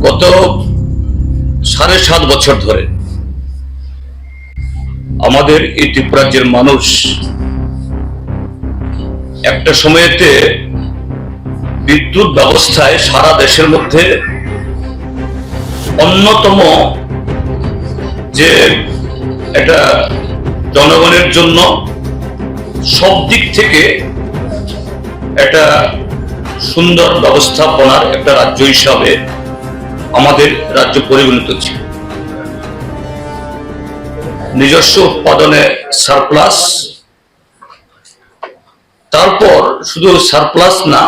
গত সাড়ে সাত বছর ধরে আমাদের এই ত্রিপুরাজ্যের মানুষ একটা সময়েতে বিদ্যুৎ ব্যবস্থায় সারা দেশের মধ্যে অন্যতম যে একটা জনগণের জন্য সব দিক থেকে একটা সুন্দর ব্যবস্থাপনার একটা রাজ্য হিসাবে আমাদের রাজ্য পরিগণিত ছিল। নিজস্ব উৎপাদনে সারপ্লাস তারপর শুধু সারপ্লাস না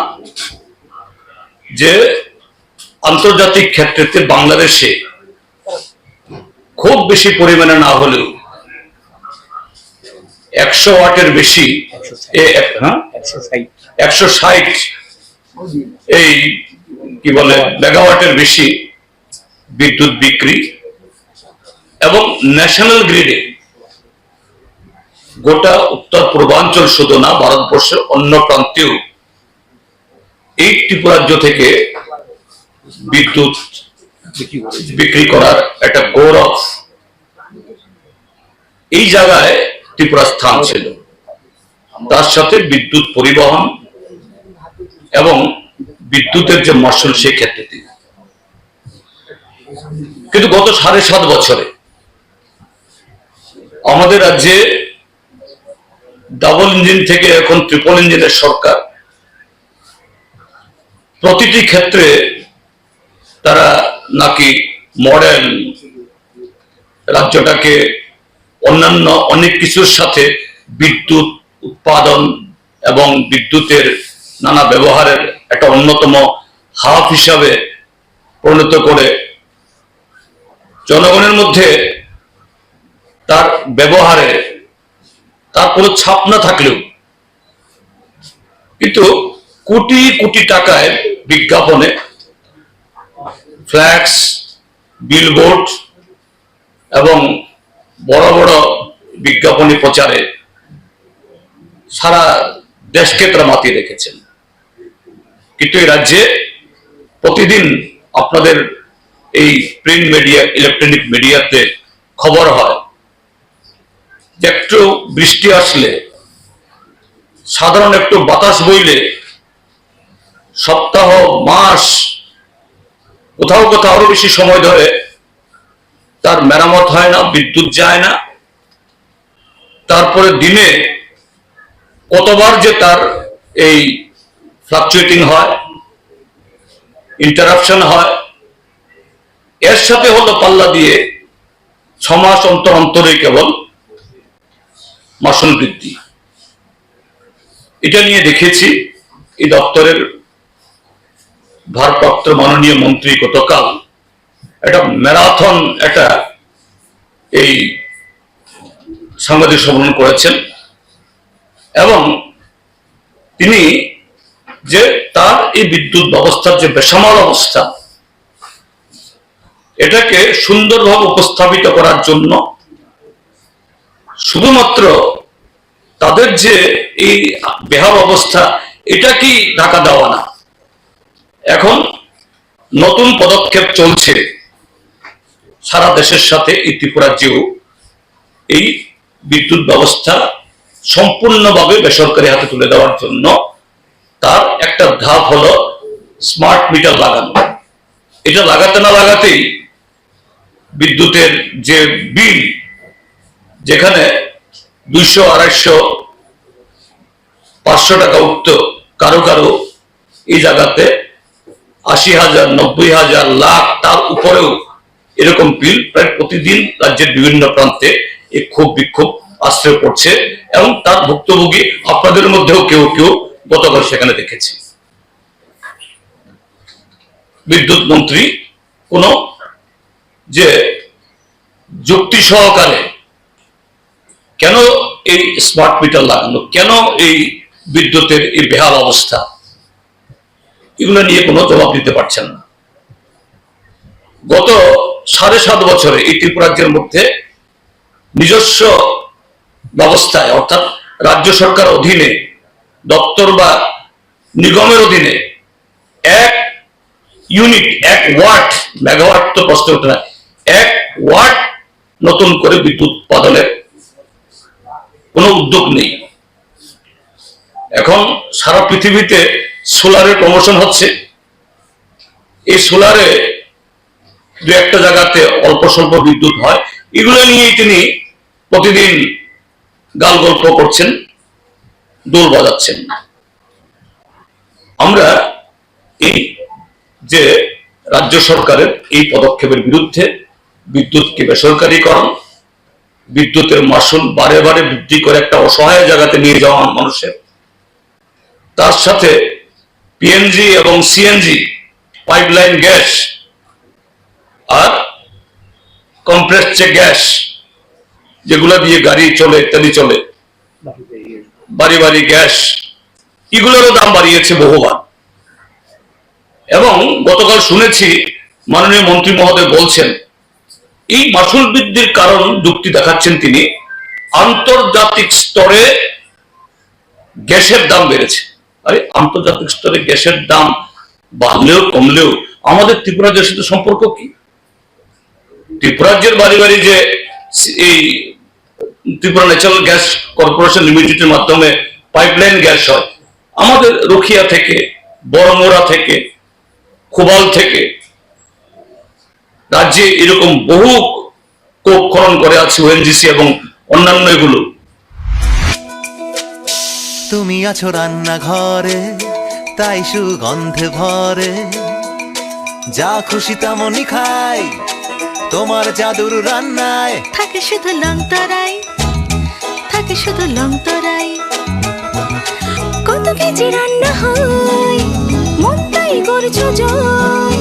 যে আন্তর্জাতিক ক্ষেত্রেতে বাংলাদেশে খুব বেশি পরিমাণে না হলেও একশো ওয়াটের বেশি হ্যাঁ? একশো ষাট এই কি বলে মেগাওয়াটের বেশি বিদ্যুৎ বিক্রি এবং ন্যাশনাল গ্রিডে গোটা উত্তর পূর্বাঞ্চল শুধু না ভারতবর্ষের অন্য প্রান্তেও এই ত্রিপুরাজ্য থেকে বিদ্যুৎ বিক্রি করার একটা গৌরব এই জায়গায় ত্রিপুরা স্থান ছিল তার সাথে বিদ্যুৎ পরিবহন এবং বিদ্যুতের যে মার্শাল সেই ক্ষেত্রে তিনি। কিন্তু গত সাড়ে সাত বছরে আমাদের রাজ্যে ডাবল ইঞ্জিন থেকে এখন ট্রিপল ইঞ্জিনের সরকার প্রতিটি ক্ষেত্রে তারা নাকি মডেল রাজ্যটাকে অন্যান্য অনেক কিছুর সাথে বিদ্যুৎ উৎপাদন এবং বিদ্যুতের নানা ব্যবহারের একটা অন্যতম হাব হিসাবে পরিণত করে জনগণের মধ্যে তার ব্যবহারে তার কোনো ছাপ না থাকলেও কিন্তু কোটি কোটি টাকায় বিজ্ঞাপনে ফ্ল্যাক্স বিলবোর্ড এবং বড় বড় বিজ্ঞাপনী প্রচারে সারা দেশকে তারা মাতিয়ে রেখেছেন। কিন্তু এই রাজ্যে প্রতিদিন আপনাদের এই প্রিন্ট মিডিয়া ইলেকট্রনিক মিডিয়াতে খবর হয়। একটু বৃষ্টি আসলে, সাধারণ একটু বাতাস বইলে, সপ্তাহ, মাস, কোথাও কোথাও আরও বেশি সময় ধরে তার মেরামত হয় না, বিদ্যুৎ যায় না। তারপরে দিনে কতবার যে তার এই ফ্লাকচুয়েটিং হয় ইন্টারাপশন হয় এর সাথে হলো পাল্লা দিয়ে ছমাস অন্তর অন্তরে কেবল মাসন বৃদ্ধি। এটা নিয়ে দেখেছি এই দপ্তরের ভারপ্রাপ্ত মাননীয় মন্ত্রী গতকাল একটা ম্যারাথন, একটা এই সাংবাদিক সম্মেলন করেছেন এবং তিনি যে তার এই বিদ্যুৎ ব্যবস্থার যে বেসামাল অবস্থা এটাকে সুন্দরভাবে উপস্থাপিত করার জন্য শুধুমাত্র তাদের যে এই বেহাল অবস্থা, এটা কি ঢাকা দেওয়া না? এখন নতুন পদক্ষেপ চলছে সারা দেশের সাথে এই ত্রিপুরাজ্যেও এই বিদ্যুৎ ব্যবস্থা সম্পূর্ণভাবে বেসরকারি হাতে তুলে দেওয়ার জন্য তার একটা ধাপ হলো স্মার্ট মিটার লাগানো। এটা লাগাতে না লাগাতেই বিদ্যুতের যে বিল, যেখানে দুইশো, আড়াইশো, পাঁচশো টাকা উঠত কারও কারও এই জায়গাতে আশি হাজার, নব্বই হাজার, লাখ তার উপরেও এরকম বিল প্রায় প্রতিদিন রাজ্যের বিভিন্ন প্রান্তে এই ক্ষোভ বিক্ষোভ আশ্রয় পড়ছে এবং তার ভুক্তভোগী আপনাদের মধ্যেও কেউ কেউ গতকাল সেখানে দেখেছি। বিদ্যুৎ মন্ত্রী কোন যে যুক্তি সহকারে কেন এই স্মার্ট মিটার লাগানো কেন এই বিদ্যুতের এই বেহাল অবস্থা? এগুলো নিয়ে কোনো জবাব দিতে পারছেন না। গত সাড়ে সাত বছরে এই ত্রিপুরাজ্যের মধ্যে নিজস্ব ব্যবস্থায়, অর্থাৎ রাজ্য সরকার অধীনে, দপ্তর বা নিগমের অধীনে এক ইউনিট এক ওয়াট মেগাওয়াট তো প্রশ্ন ওঠে না ওয়াট নতুন করে বিদ্যুৎ উৎপাদনের কোনো উদ্যোগ নেই। এখন সারা পৃথিবীতে সোলারের প্রমোশন হচ্ছে। এই সোলারে দু একটা জায়গাতে অল্প স্বল্প বিদ্যুৎ হয়। এগুলো নিয়েই তিনি প্রতিদিন গাল গল্প করছেন দোল বাজাচ্ছেন। আমরা এই যে রাজ্য সরকারের এই পদক্ষেপের বিরুদ্ধে বিদ্যুৎকে বেসরকারীকরণ, বিদ্যুতের মাসুল বারে বারে বৃদ্ধি করে একটা অসহায় জায়গাতে নিয়ে যাওয়া মানুষের। তার সাথে পিএনজি এবং সিএনজি পাইপলাইন গ্যাস আর কম্প্রেস যে গ্যাস যেগুলো দিয়ে গাড়ি চলে ইত্যাদি চলে, বাড়ি বাড়ি গ্যাস এগুলোরও দাম বাড়িয়েছে বহুবার। এবং গতকাল শুনেছি মাননীয় মন্ত্রী মহোদয় বলছেন এই মাসুল বৃদ্ধির কারণ যুক্তি দেখাচ্ছেন তিনি, আন্তর্জাতিক স্তরে গ্যাসের দাম বেড়েছে। আরে, আন্তর্জাতিক স্তরে গ্যাসের দাম বাড়লেও কমলেও আমাদের ত্রিপুরা সাথে সম্পর্ক কি? ত্রিপুরা রাজ্যের বাড়ি বাড়ি যে এই ত্রিপুরা ন্যাচারাল গ্যাস কর্পোরেশন লিমিটেডের মাধ্যমে পাইপলাইন গ্যাস হয়। আমাদের রখিয়া থেকে বড়মোড়া থেকে খুবাল থেকে রাজ্যে এরকম বহু কোপ খনন করে আছে ওএনজিসি এবং অন্যান্য এগুলো। তুমি আছো রান্নাঘরে তাই সুগন্ধে ভরে। যা খুশি তেমনই খাই তোমার জাদুর রান্নায়। থাকে শুধু লং তরাই থাকে শুধু লং তরাই। কত কেজি রান্না হয় মনটাই করছ জয়